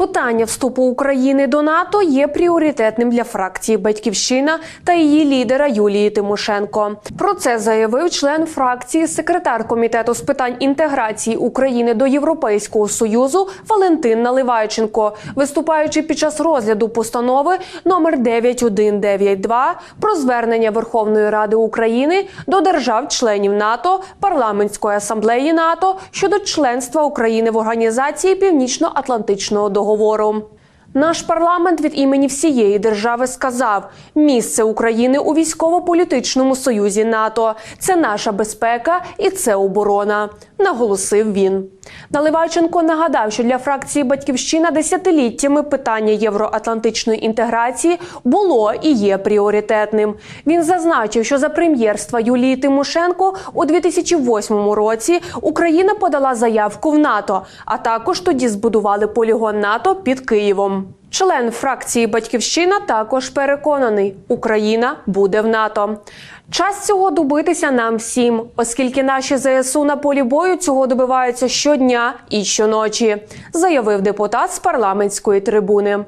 Питання вступу України до НАТО є пріоритетним для фракції Батьківщина та її лідера Юлії Тимошенко. Про це заявив член фракції, секретар комітету з питань інтеграції України до Європейського союзу Валентин Наливайченко, виступаючи під час розгляду постанови номер 9192 про звернення Верховної Ради України до держав-членів НАТО, парламентської асамблеї НАТО щодо членства України в організації Північно-Атлантичного договору договору. Наш парламент від імені всієї держави сказав: місце України у військово-політичному союзі НАТО це наша безпека і це оборона, наголосив він. Наливайченко нагадав, що для фракції Батьківщина десятиліттями питання євроатлантичної інтеграції було і є пріоритетним. Він зазначив, що за прем'єрства Юлії Тимошенко у 2008 році Україна подала заявку в НАТО, а також тоді збудували полігон НАТО під Києвом. Член фракції Батьківщина також переконаний, Україна буде в НАТО. Час цього добитися нам всім, оскільки наші ЗСУ на полі бою цього добиваються щодня і щоночі, заявив депутат з парламентської трибуни.